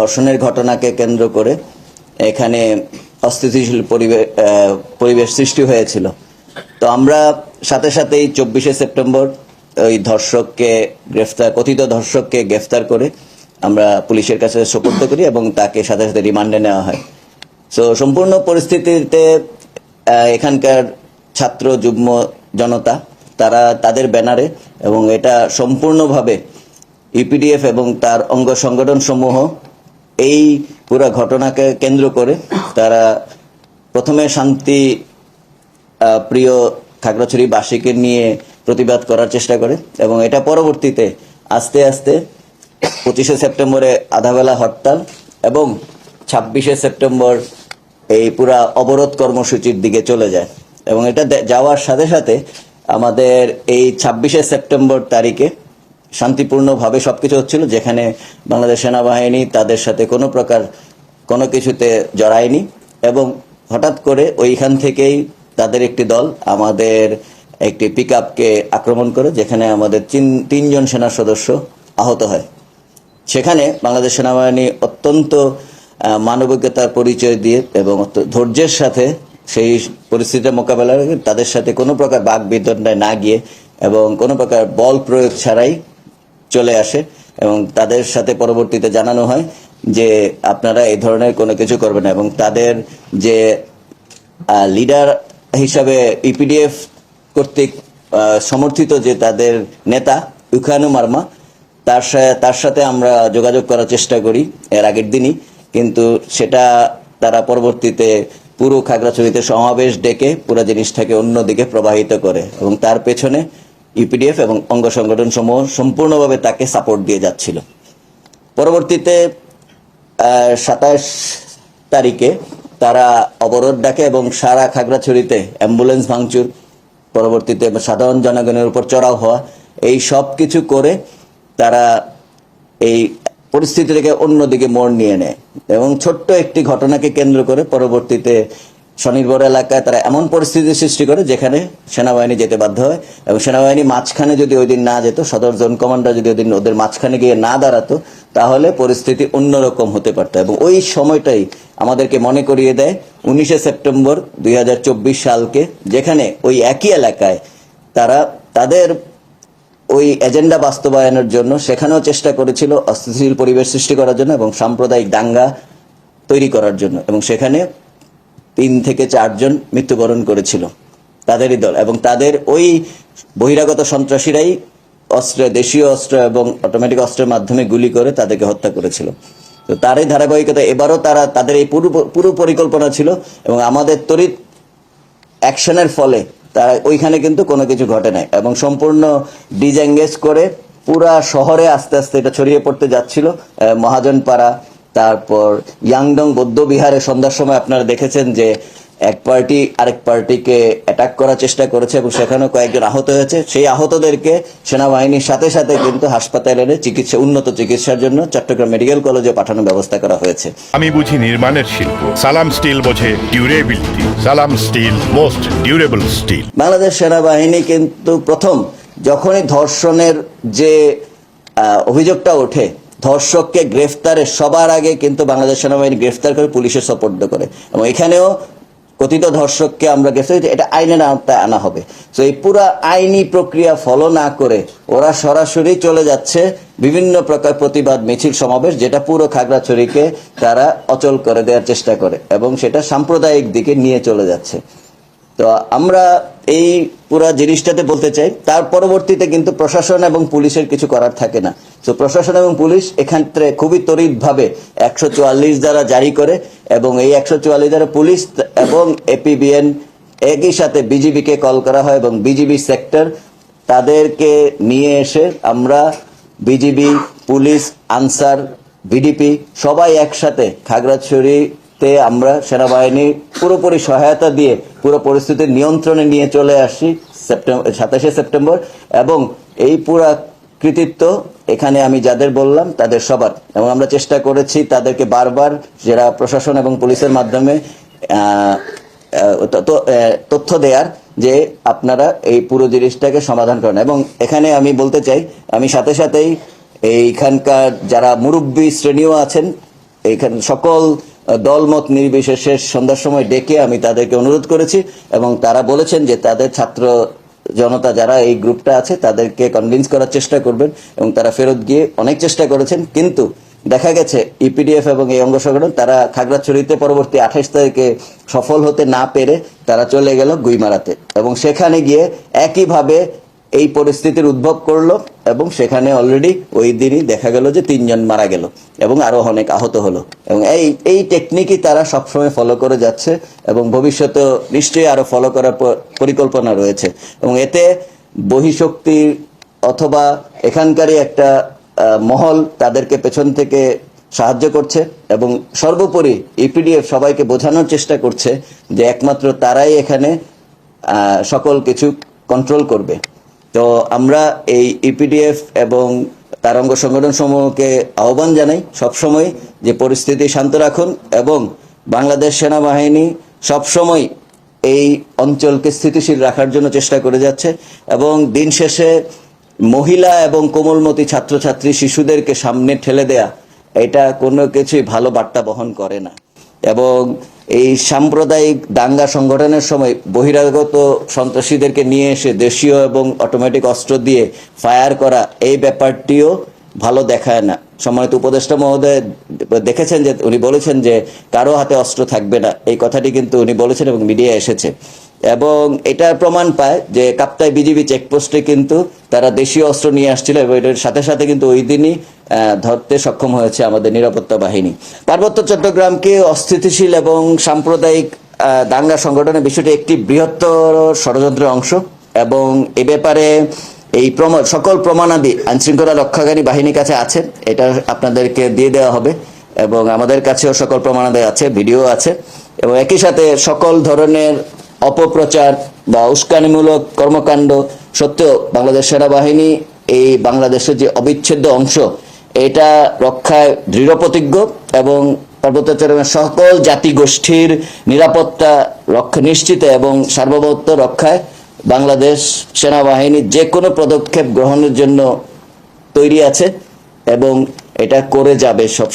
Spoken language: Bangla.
ধর্ষণের ঘটনাকে কেন্দ্র করে এখানে অস্থিতিশীল পরিবেশ সৃষ্টি হয়েছিল। তো আমরা সাথে সাথেই চব্বিশে সেপ্টেম্বর ওই ধর্ষককে গ্রেফতার, কথিত ধর্ষককে গ্রেফতার করে আমরা পুলিশের কাছে সোপর্দ করি এবং তাকে সাথে সাথে রিমান্ডে নেওয়া হয়। সো সম্পূর্ণ পরিস্থিতিতে এখানকার ছাত্র, যুগ্ম জনতা, তারা তাদের ব্যানারে এবং এটা সম্পূর্ণভাবে ইপিডিএফ এবং তার অঙ্গ সংগঠন সমূহ এই পুরো ঘটনাকে কেন্দ্র করে তারা প্রথমে শান্তি প্রিয় খাগড়াছড়ি বাসীকে নিয়ে প্রতিবাদ করার চেষ্টা করে এবং এটা পরবর্তীতে আস্তে আস্তে পঁচিশে সেপ্টেম্বরে আধাবেলা হরতাল এবং ছাব্বিশে সেপ্টেম্বর এই পুরা অবরোধ কর্মসূচির দিকে চলে যায়। এবং এটা যাওয়ার সাথে সাথে আমাদের এই ছাব্বিশে সেপ্টেম্বর তারিখে শান্তিপূর্ণভাবে সবকিছু হচ্ছিল, যেখানে বাংলাদেশ সেনাবাহিনী তাদের সাথে কোনো প্রকার কোনো কিছুতে জড়ায়নি এবং হঠাৎ করে ওইখান থেকেই তাদের একটি দল, আমাদের একটি পিক আপকে আক্রমণ করে, যেখানে আমাদের তিন- তিনজন সেনা সদস্য আহত হয়। সেখানে বাংলাদেশ সেনাবাহিনী অত্যন্ত মানবিকতার পরিচয় দিয়ে এবং ধৈর্যের সাথে সেই পরিস্থিতির মোকাবেলা তাদের সাথে কোনো প্রকার বাক বিতণ্ডায় না গিয়ে এবং কোনো প্রকার বল প্রয়োগ ছাড়াই চলে আসে এবং তাদের সাথে পরবর্তীতে জানানো হয় যে আপনারা এই ধরনের কোনো কিছু করবেন এবং তাদের যে লিডার হিসাবে ইপিডিএফ কর্তৃক সমর্থিত যে তাদের নেতা ইউখানু মার্মা, তার তার সাথে আমরা যোগাযোগ করার চেষ্টা করি এর আগের দিনই। কিন্তু সেটা তারা পরবর্তীতে পুরো খাগড়াছড়িতে সমাবেশ ডেকে পুরো জিনিসটাকে অন্যদিকে প্রবাহিত করে এবং তার পেছনে ইউপিডিএফ এবং অঙ্গ সংগঠন সমূহ সম্পূর্ণভাবে তাকে সাপোর্ট দিয়ে যাচ্ছিল। পরবর্তীতে সাতাশ তারিখে তারা অবরোধ ডাকে এবং সারা খাগড়াছড়িতে অ্যাম্বুলেন্স ভাঙচুর। পরবর্তীতে সাধারণ জনগণের উপর চড়াও হওয়া। এই সব কিছু করে তারা এই পরিস্থিতি থেকে অন্যদিকে মোড় নিয়ে নেয়। এবং ছোট্ট একটি ঘটনাকে কেন্দ্র করে পরবর্তীতে স্বনির্ভর এলাকায় তারা এমন পরিস্থিতি সৃষ্টি করে যেখানে সেনাবাহিনী যেতে বাধ্য হয় এবং সেনাবাহিনী মাঝখানে যদি ওই দিন না যেত, সদর জোন কমান্ডার যদি ওই দিন ওদের মাঝখানে গিয়ে না দাঁড়াতো, তাহলে পরিস্থিতি অন্যরকম হতে পারত এবং ওই সময়টাই আমাদেরকে মনে করিয়ে দেয় উনিশে সেপ্টেম্বর দুই হাজার চব্বিশ সালকে, যেখানে ওই একই এলাকায় তারা তাদের ওই এজেন্ডা বাস্তবায়নের জন্য সেখানেও চেষ্টা করেছিল অস্থিতিশীল পরিবেশ সৃষ্টি করার জন্য এবং সাম্প্রদায়িক দাঙ্গা তৈরি করার জন্য এবং সেখানে তিন থেকে চারজন মৃত্যুবরণ করেছিল তাদেরই দল এবং তাদের ওই বহিরাগত সন্ত্রাসীরাই অস্ত্র, দেশীয় অস্ত্র এবং অটোমেটিক অস্ত্রের মাধ্যমে গুলি করে তাদেরকে হত্যা করেছিল। তো তারই ধারাবাহিকতা এবারও তারা তাদের এই পুরো পুরো পরিকল্পনা ছিল এবং আমাদের তড়িৎ অ্যাকশনের ফলে তারা ওইখানে কিন্তু কোনো কিছু ঘটে নাই এবং সম্পূর্ণ ডিজএঙ্গেজ করে পুরা শহরে আস্তে আস্তে এটা ছড়িয়ে পড়তে যাচ্ছিল মহাজনপাড়া তারপর ইয়াংডং বৌদ্ধ বিহারে সন্ধ্যার সময় আপনারা দেখেছেন যে এক পার্টি আরেক পার্টিকে অ্যাটাক করার চেষ্টা করেছে এবং সেখানেও কয়েকজন আহত হয়েছে। সেই আহতদেরকে সেনাবাহিনীর সাথে সাথে কিন্তু হাসপাতালে এনে চিকিৎসা উন্নত চিকিৎসার জন্য চট্টগ্রাম মেডিকেল কলেজে পাঠানোর ব্যবস্থা করা হয়েছে। আমি বুঝি নির্মাণের শিল্প। সালাম স্টিল বোঝে durability Salam steel most durable steel Bangladesh সেনাবাহিনী কিন্তু প্রথম যখনই ধর্ষণের যে অভিযোগটা ওঠে ধর্ষককে গ্রেফতারে সবার আগে কিন্তু বাংলাদেশ সেনাবাহিনী গ্রেফতার করে পুলিশের সপর্দ করে। এবং এখানেও কথিত ধর্ষককে আমরা গ্রেফতার এটা আইনের আওতায় আনা হবে। তো এই পুরো আইনি প্রক্রিয়া ফলো না করে ওরা সরাসরি চলে যাচ্ছে বিভিন্ন প্রকার প্রতিবাদ, মিছিল, সমাবেশ, যেটা পুরো খাগড়াছড়িকে তারা অচল করে দেওয়ার চেষ্টা করে এবং সেটা সাম্প্রদায়িক দিকে নিয়ে চলে যাচ্ছে। তো আমরা এই পুরা জিনিসটাতে বলতে চাই, তার পরবর্তীতে কিন্তু প্রশাসন এবং পুলিশের কিছু করার থাকে না। তো প্রশাসন এবং পুলিশ এক্ষেত্রে খুবই তড়িৎভাবে একশো চুয়াল্লিশ দ্বারা জারি করে এবং এই একশো চুয়াল্লিশ দ্বারা পুলিশ এবং এপিবিএন একই সাথে বিজিবিকে কল করা হয় এবং বিজিবি সেক্টর তাদেরকে নিয়ে এসে আমরা বিজিবি পুলিশ, আনসার ভিডিপি সবাই একসাথে খাগড়াছড়িতে আমরা সেনাবাহিনী পুরোপুরি সহায়তা দিয়ে পুরো পরিস্থিতি নিয়ন্ত্রণে নিয়ে চলে আসি সেপ্টেম্বর সাতাশে সেপ্টেম্বর এবং এই পুরা কৃতিত্ব এখানে আমি যাদের বললাম, তাদের সবার। এবং আমরা চেষ্টা করেছি তাদেরকে বারবার, যারা প্রশাসন এবং পুলিশের মাধ্যমে তথ্য দেওয়ার যে আপনারা এই পুরো জিনিসটাকে সমাধান করেন। এবং এখানে আমি বলতে চাই, আমি সাথে সাথেই এইখানকার যারা মুরব্বী শ্রেণীও আছেন এখানে সকল দলমত নির্বিশেষে সন্ধ্যার সময় ডেকে আমি তাদেরকে অনুরোধ করেছি এবং তারা বলেছেন যে তাদের ছাত্র জনতা যারা এই গ্রুপটা আছে, তাদেরকে কনভিন্স করার চেষ্টা করবেন এবং তারা ফেরত গিয়ে অনেক চেষ্টা করেছেন। কিন্তু দেখা গেছে ইপিডিএফ এবং এই অঙ্গ সংগঠন তারা খাগড়াছড়িতে পরবর্তী আঠাশ তারিখে সফল হতে না পেরে তারা চলে গেল গুইমারাতে। এবং সেখানে গিয়ে একইভাবে এই পরিস্থিতির উদ্ভব করল এবং সেখানে অলরেডি ওই দিনই দেখা গেল যে তিনজন মারা গেল এবং আরও অনেক আহত হলো। এবং এই এই টেকনিকই তারা সবসময় ফলো করে যাচ্ছে এবং ভবিষ্যতে নিশ্চয়ই আরও ফলো করার পরিকল্পনা রয়েছে। এবং এতে বহিঃশক্তির অথবা এখানকারই একটা মহল তাদেরকে পেছন থেকে সাহায্য করছে এবং সর্বোপরি ইপিডিএফ সবাইকে বোঝানোর চেষ্টা করছে যে একমাত্র তারাই এখানে সকল কিছু কন্ট্রোল করবে। তো আমরা এই ইপিডিএফ এবং তার অঙ্গ সংগঠন সমূহকে আহ্বান জানাই সবসময় যে পরিস্থিতি শান্ত রাখুন এবং বাংলাদেশ সেনাবাহিনী সবসময় এই অঞ্চলকে স্থিতিশীল রাখার জন্য চেষ্টা করে যাচ্ছে এবং দিন শেষে মহিলা এবং কোমলমতি ছাত্রছাত্রী শিশুদেরকে সামনে ঠেলে দেয়া, এটা কোনো কিছুই ভালো বার্তা বহন করে না। এবং এই সাম্প্রদায়িক দাঙ্গা সংগঠনের সময় বহিরাগত সন্ত্রাসীদেরকে নিয়ে এসে দেশীয় এবং অটোমেটিক অস্ত্র দিয়ে ফায়ার করা, এই ব্যাপারটিও ভালো দেখায় না। সম্মানিত উপদেষ্টা মহোদয়, দেখেছেন যে উনি বলেছেন যে কারও হাতে অস্ত্র থাকবে না। এই কথাটি কিন্তু উনি বলেছেন এবং মিডিয়া এসেছে। এবং এটার প্রমাণ পায় যে কাপ্তাই বিজিবি চেকপোস্টে কিন্তু তারা দেশীয় অস্ত্র নিয়ে আসছিল এবং এটার সাথে সাথে কিন্তু ওই দিনই ধরতে সক্ষম হয়েছে আমাদের নিরাপত্তা বাহিনী। পার্বত্য চট্টগ্রামকে অস্থিতিশীল এবং সাম্প্রদায়িক দাঙ্গা সংগঠনের বিষয়টি একটি বৃহত্তর ষড়যন্ত্রের অংশ। এবং এ ব্যাপারে এই প্রমাণ সকল প্রমাণাদি আইনশৃঙ্খলা রক্ষাকারী বাহিনীর কাছে আছে। এটা আপনাদেরকে দিয়ে দেওয়া হবে এবং আমাদের কাছেও সকল প্রমাণাদি আছে, ভিডিও আছে এবং একই সাথে সকল ধরনের অপপ্রচার বা উস্কানিমূলক কর্মকাণ্ড সত্ত্বেও বাংলাদেশ সেনাবাহিনী এই বাংলাদেশের যে অবিচ্ছেদ্য অংশ, এটা রক্ষায় দৃঢ় প্রতিজ্ঞ এবং পার্বত্য সকল জাতিগোষ্ঠীর নিরাপত্তা রক্ষা নিশ্চিত এবং সার্বভৌমত্ব রক্ষায় বাংলাদেশ সেনাবাহিনী যে কোনো পদক্ষেপ গ্রহণের জন্য তৈরি আছে এবং এটা করে যাবে সব